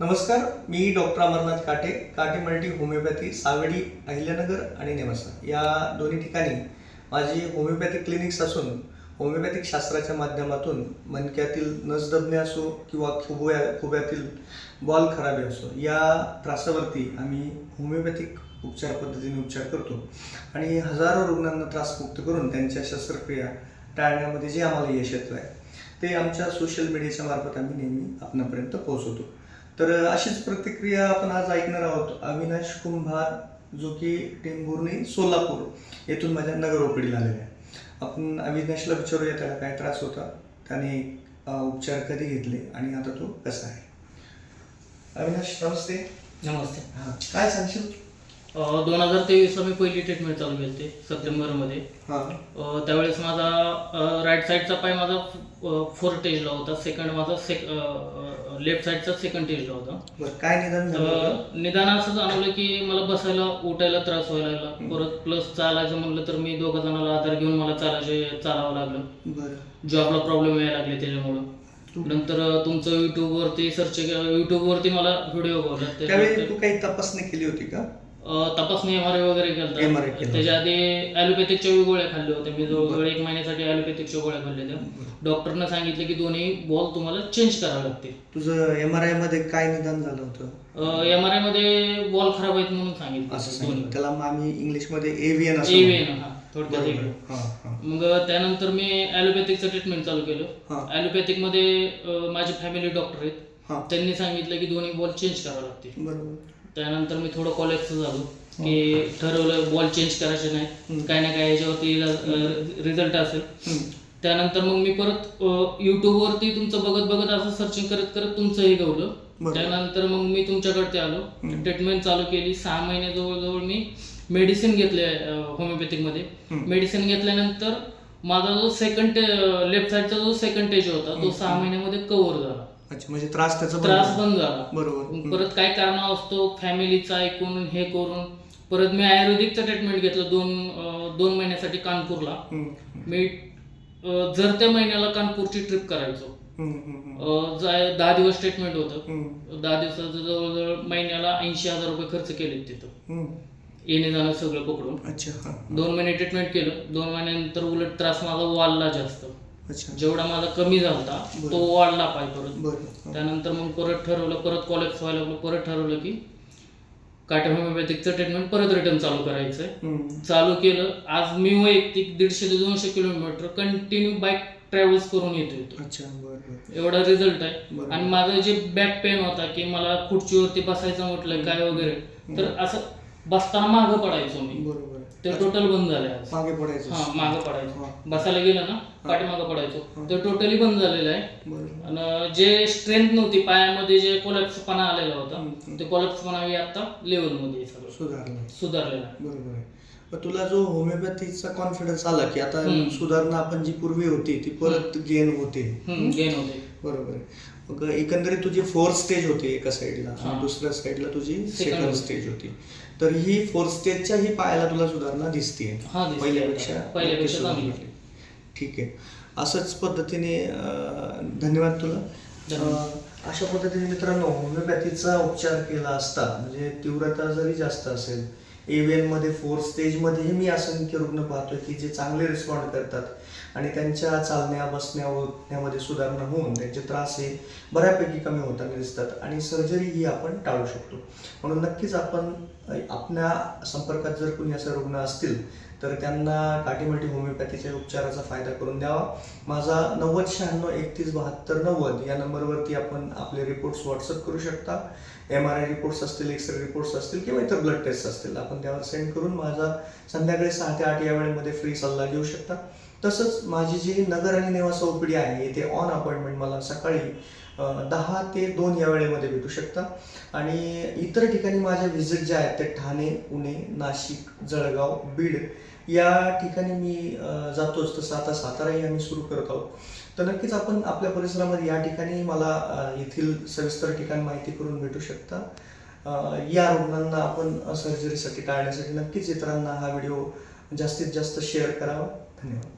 नमस्कार मी डॉक्टर अमरनाथ काटे काटे मल्टी होमिओपॅथी सावडी अहिल्यानगर आणि नेवासा. या दोन्ही ठिकाणी माझी होमिओपॅथिक क्लिनिक्स असून होमिओपॅथिक शास्त्राच्या माध्यमातून मणक्यातील नसदबणे असो किंवा खुबोया खुब्यातील बॉल खराबी असो या त्रासावरती आम्ही होमिओपॅथिक उपचार पद्धतीने उपचार करतो. आणि हजारो रुग्णांना त्रासमुक्त करून त्यांच्या शस्त्रक्रिया टाळण्यामध्ये जे आम्हाला यश येतं आहे ते आमच्या सोशल मीडियाच्या मार्फत आम्ही नेहमी आपणापर्यंत पोहोचवतो. तर अशीच प्रतिक्रिया आपण आज ऐकणार आहोत. अविनाश कुंभार जो की टेंभुर्णी सोलापूर येथून माझ्या नगर ओपडीला आलेला आहे. आपण अविनाशला विचारूया त्याला काय त्रास होता? त्याने उपचार कधी घेतले आणि आता तो कसा आहे? अविनाश नमस्ते. नमस्ते. हां काय सांगशील? दोन हजार तेवीसला मी पहिली ट्रीटमेंट चालू केली होती सप्टेंबरमध्ये. त्यावेळेस माझा राईट साईडचा पाय माझा फोर स्टेजला होता सेकंड माझा सेक लेफ्ट साईडचा सेकंड स्टेजला होता. काय निदान निदान असं जाणवलं की मला बसायला उठायला त्रास व्हायला लागला. परत प्लस चालायचं म्हणलं तर मी दोघं जणांना आधार घेऊन मला चालायचे चालावं लागलं. जॉबला प्रॉब्लेम यायला लागले त्याच्यामुळं. नंतर तुमचं युट्यूबवरती सर्च युट्यूबवरती मला व्हिडिओ बघला त्यावेळी तू काही तपासणी केली होती का? तपासणी एम आर वगैरे MRI केलं केलं. त्याच्या आधी ॲलोपॅथिकच्या गोळ्या खाल्ल्या होत्या. मी जवळजवळ एक महिन्यासाठी ॲलोपॅथिकच्या गोळ्या खाल्ल्या होत्या. डॉक्टरनं सांगितलं की दोन्ही बॉल तुम्हाला चेंज करावे लागतील. तुझं एम आर आयमध्ये काय निदान झालं होतं? एम आर आयमध्ये बॉल खराब आहेत म्हणून असं सांगितलं सांगितलं. दोन्ही. त्याला मग आम्ही इंग्लिशमध्ये एव्हियन असं AVN, हा, थोडक्यात बरोबर. AVN. हां, हां. मग त्यानंतर मी ॲलोपॅथिकचं ट्रीटमेंट चालू केलं. हां. ॲलोपॅथिकमध्ये अ, माझे फॅमिली डॉक्टर आहेत. हां. त्यांनी सांगितलं की दोन्ही बॉल चेंज करावे लागतील. बरोबर. त्यानंतर मी थोडं कॉलेजचं झालो. की ठरवलं बॉल चेंज करायचे नाही. काय ना काय याच्यावरती रिझल्ट असेल. त्यानंतर मग मी परत युट्यूबवरती तुमचं बघत बघत असं सर्चिंग करत करत तुमचं हे गवलं. त्यानंतर मग मी तुमच्याकडे आलो. ट्रीटमेंट चालू केली. सहा महिने जवळजवळ मी मेडिसिन घेतले होमिओपॅथिकमध्ये. मेडिसिन घेतल्यानंतर माझा जो सेकंड लेफ्ट साईडचा जो सेकंड टेज होता तो सहा महिन्यामध्ये कव्हर झाला. अच्छा म्हणजे त्रास त्याचा त्रास. बंद झाला. बरोबर. परत काय कारण असतो? फॅमिलीचा ऐकून हे करून. परत मी आयुर्वेदिकचं ट्रीटमेंट घेतलं दोन दोन महिन्यासाठी कानपूरला. मी जर त्या महिन्याला कानपूरची ट्रिप करायचो. दहा दिवस ट्रीटमेंट होतं. दहा दिवसाचं जवळजवळ महिन्याला ऐंशी हजार रुपये खर्च केले तिथं. येणे जाणं सगळं पकडून. अच्छा दोन महिने ट्रीटमेंट केलं. दोन महिन्यानंतर उलट त्रास माझा वाढला जास्त. जेवढा माझा कमी झाला तो. वाढला पाय परत. हा. त्यानंतर मग परत ठरवलं परत कॉलेज व्हायला लागलं परत ठरवलं की काटा होमिओपॅथिकचं ट्रीटमेंट परत रिटर्न चालू करायचं आहे हम्म. चालू केलं. आज मी वैयक्तिक दीडशे ते दोनशे किलोमीटर कंटिन्यू बाईक ट्रॅव्हल्स करून येतो एवढा रिझल्ट आहे. आणि माझं जे बॅक पेन होता की मला खुर्चीवरती बसायचं म्हटलं काय वगैरे तर असं बसताना मागं पडायचो मी. बरोबर. ते टोटल बंद झालंय आज. मागे पडायचं. हा मागं पडायचो. बसायला गेलं ना पाठीमागं पडायचो. ते टोटली बंद झालेलं आहे. आणि जे स्ट्रेंथ नव्हती पायामध्ये जे कोलॅप्सपणा आलेला होता. ते कोलॅप्सपणा आता लेवलमध्ये सगळं. सुधारलं. सुधारलेला आहे. बरोबर आहे. तुला जो होमिओपॅथीचा कॉन्फिडन्स आला की आता. सुधारणा आपण जी पूर्वी होती ती परत गेन होते. गेन होते. बरोबर मग एकंदरीत तुझी फोर्थ स्टेज होती एका साईडला आणि. दुसऱ्या साईडला तुझी सेकंड. स्टेज होती तर ही फोर्थ स्टेजच्या ही पायाला तुला सुधारणा दिसते हा. पहिल्यापेक्षा. ठीक आहे असंच पद्धतीने धन्यवाद तुला अशा पद्धतीने मित्रांनो होमिओपॅथीचा उपचार केला असता म्हणजे तीव्रता जरी जास्त असेल एव्हियनमध्ये फोर्थ स्टेजमध्येही मी असंख्य रुग्ण पाहतोय की जे चांगले रिस्पॉन्ड करतात. आणि त्यांच्या चालण्या बसण्या उठण्यामध्ये सुधारणा होऊन त्यांचे त्रास हे बऱ्यापैकी कमी होताना दिसतात आणि सर्जरी ही आपण टाळू शकतो. म्हणून नक्कीच आपण आपल्या संपर्कात जर कोणी असे रुग्ण असतील तर त्यांना काटीमल्टी होमिओपॅथीच्या उपचाराचा फायदा करून द्यावा. माझा नव्वद शहाण्णव एकतीस बहात्तर नव्वद या नंबरवरती आपण आपले रिपोर्ट्स व्हॉट्सअप करू शकता. एम आर आय रिपोर्ट्स असतील एक्सरे रिपोर्ट्स असतील किंवा इतर ब्लड टेस्ट असतील आपण त्यावर सेंड करून माझा संध्याकाळी सहा ते आठ या वेळेमध्ये फ्री सल्ला घेऊ शकता. तसंच माझी जी नगर आणि नेवासा ओपीडी आहे ते ऑन अपॉइंटमेंट मला सकाळी दहा ते दोन या वेळेमध्ये भेटू शकता. आणि इतर ठिकाणी माझ्या व्हिजिट ज्या आहेत ते ठाणे पुणे नाशिक जळगाव बीड या ठिकाणी मी जातोच. तसं आता साताराही आम्ही सुरू करत आहोत. तर नक्कीच आपण आपल्या परिसरामध्ये या ठिकाणी मला येथील सविस्तर ठिकाण माहिती करून भेटू शकता. या रुग्णांना आपण सर्जरीसाठी टाळण्यासाठी नक्कीच इतरांना हा व्हिडिओ जास्तीत जास्त शेअर करावा. धन्यवाद.